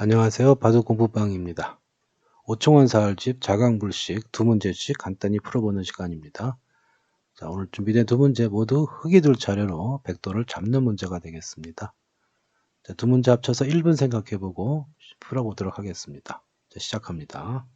안녕하세요. 바둑공부방입니다. 오청원 사활집 자강불식 두 문제씩 간단히 풀어보는 시간입니다. 자, 오늘 준비된 두 문제 모두 흙이 둘 차례로 백도를 잡는 문제가 되겠습니다. 자, 두 문제 합쳐서 1분 생각해보고 풀어보도록 하겠습니다. 자, 시작합니다.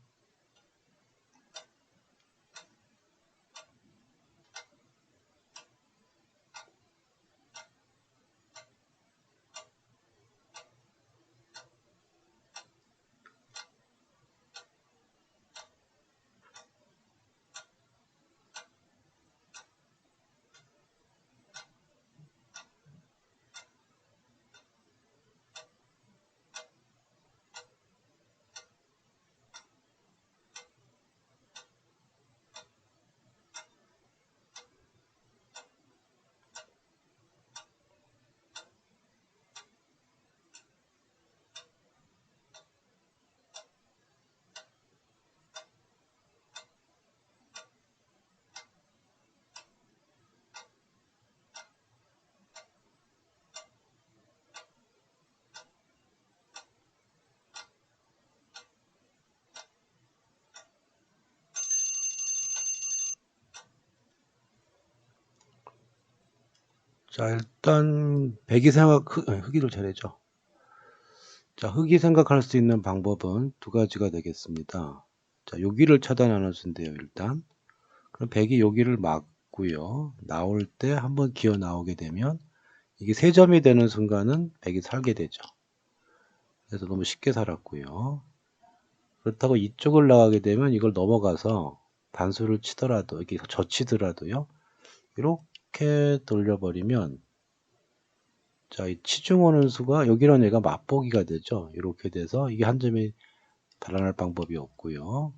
자, 일단 백이 생각 흑, 아니, 흑이를 잘해죠. 자, 흑이 생각할 수 있는 방법은 두 가지가 되겠습니다. 자, 여기를 차단하는 수인데요, 일단. 그럼 백이 여기를 막고요. 나올 때 한번 기어 나오게 되면 이게 세 점이 되는 순간은 백이 살게 되죠. 그래서 너무 쉽게 살았고요. 그렇다고 이쪽을 나가게 되면 이걸 넘어가서 단수를 치더라도 이렇게 젖히더라도요. 이렇게 돌려버리면 자, 이 치중 오는 수가 여기라는 얘가 맛보기가 되죠. 이렇게 돼서 이게 한 점이 달아날 방법이 없고요.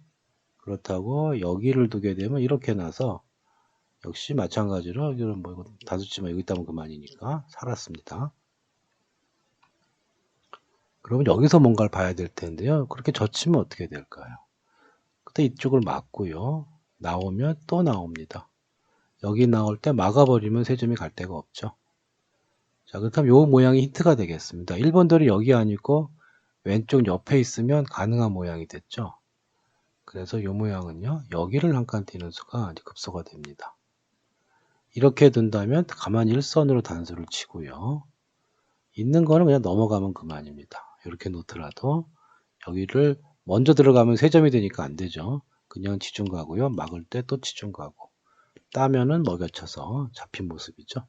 그렇다고 여기를 두게 되면 이렇게 나서 역시 마찬가지로 이거는 뭐 이거 단수치만 여기 있다면 그만이니까 살았습니다. 그러면 여기서 뭔가를 봐야 될 텐데요. 그렇게 젖히면 어떻게 될까요? 그때 이쪽을 막고요. 나오면 또 나옵니다. 여기 나올 때 막아버리면 세 점이 갈 데가 없죠. 자, 그렇다면 요 모양이 힌트가 되겠습니다. 1번들이 여기 아니고 왼쪽 옆에 있으면 가능한 모양이 됐죠. 그래서 요 모양은요. 여기를 한 칸 띄는 수가 급소가 됩니다. 이렇게 둔다면 가만히 일선으로 단수를 치고요. 있는 거는 그냥 넘어가면 그만입니다. 이렇게 놓더라도 여기를 먼저 들어가면 세 점이 되니까 안 되죠. 그냥 치중 가고요. 막을 때또 치중 가고 따면은 먹여쳐서 잡힌 모습이죠.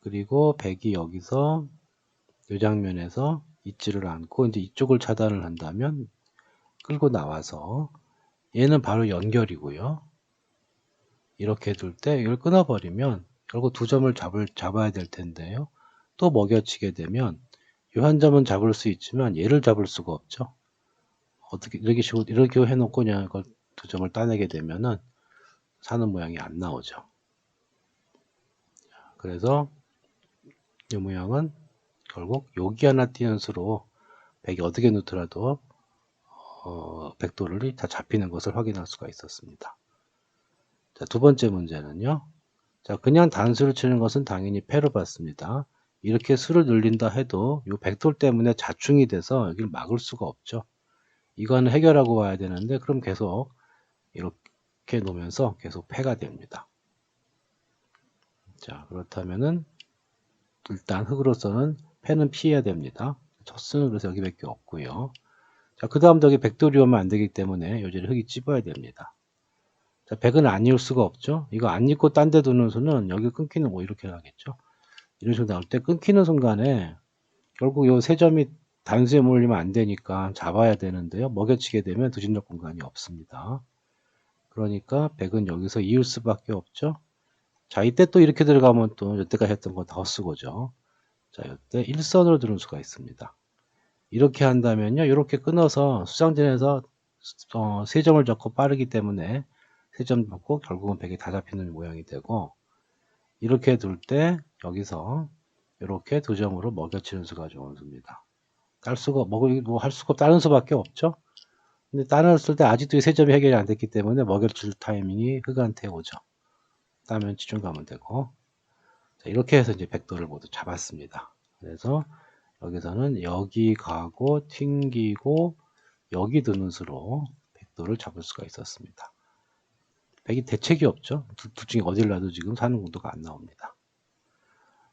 그리고 백이 여기서 이 장면에서 있지를 않고 이제 이쪽을 차단을 한다면 끌고 나와서 얘는 바로 연결이고요. 이렇게 둘 때 이걸 끊어버리면 결국 두 점을 잡을, 잡아야 될 텐데요. 또 먹여치게 되면 이 한 점은 잡을 수 있지만 얘를 잡을 수가 없죠. 어떻게 이렇게 식으로 이렇게 해놓고 그냥 두 점을 따내게 되면은 사는 모양이 안 나오죠. 그래서 이 모양은 결국 여기 하나 띄는 수로 백이 어떻게 놓더라도 어, 백도를 다 잡히는 것을 확인할 수가 있었습니다. 자, 두 번째 문제는요. 자, 그냥 단수를 치는 것은 당연히 패로 받습니다. 이렇게 수를 늘린다 해도 이 백돌 때문에 자충이 돼서 여기를 막을 수가 없죠. 이거는 해결하고 와야 되는데 그럼 계속 이렇게 놓으면서 계속 패가 됩니다. 자, 그렇다면은 일단 흙으로서는 패는 피해야 됩니다. 첫 수는 그래서 여기밖에 없고요. 자, 그 다음 여기 백돌이 오면 안 되기 때문에 요지를 흙이 찝어야 됩니다. 자, 백은 안 이을 수가 없죠. 이거 안 입고 딴 데 두는 수는 여기 끊기는 뭐 이렇게 나겠죠. 이런 식으로 나올 때 끊기는 순간에 결국 요 세 점이 단수에 몰리면 안 되니까 잡아야 되는데요. 먹여치게 되면 두진력 공간이 없습니다. 그러니까 백은 여기서 이을 수밖에 없죠. 자, 이때 또 이렇게 들어가면 또 여태까지 했던 거더 쓰고죠. 자, 이때 일선으로 들을 수가 있습니다. 이렇게 한다면요. 이렇게 끊어서 수장전에서 어, 세 점을 잡고 빠르기 때문에 세점 잡고 결국은 백이 다 잡히는 모양이 되고 이렇게 둘 때 여기서 이렇게 두 점으로 먹여치는 수가 좋은 수입니다. 딸 수가 먹을 뭐 할 수가 없 다른 수밖에 없죠. 근데 따냈을 때 아직도 세 점이 해결이 안 됐기 때문에 먹여칠 타이밍이 흑한테 오죠. 따면 치중 가면 되고 자, 이렇게 해서 이제 백도를 모두 잡았습니다. 그래서 여기서는 여기 가고 튕기고 여기 드는 수로 백도를 잡을 수가 있었습니다. 백이 대책이 없죠. 둘, 둘 중에 어딜 놔도 지금 사는 공도가 안 나옵니다.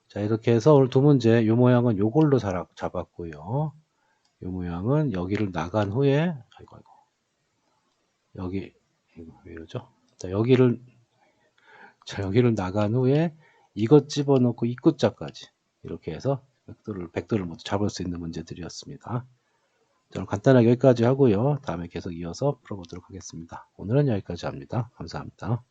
자 이렇게 해서 오늘 두 문제 요 모양은 요걸로 잡았고요. 요 모양은 여기를 나간 후에 여기 왜 이러죠? 자 여기를 자 여기를 나간 후에 이것 집어넣고 입구자까지 이렇게 해서 백도를 백도를 모두 잡을 수 있는 문제들이었습니다. 자, 오늘 간단하게 여기까지 하고요. 다음에 계속 이어서 풀어보도록 하겠습니다. 오늘은 여기까지 합니다. 감사합니다.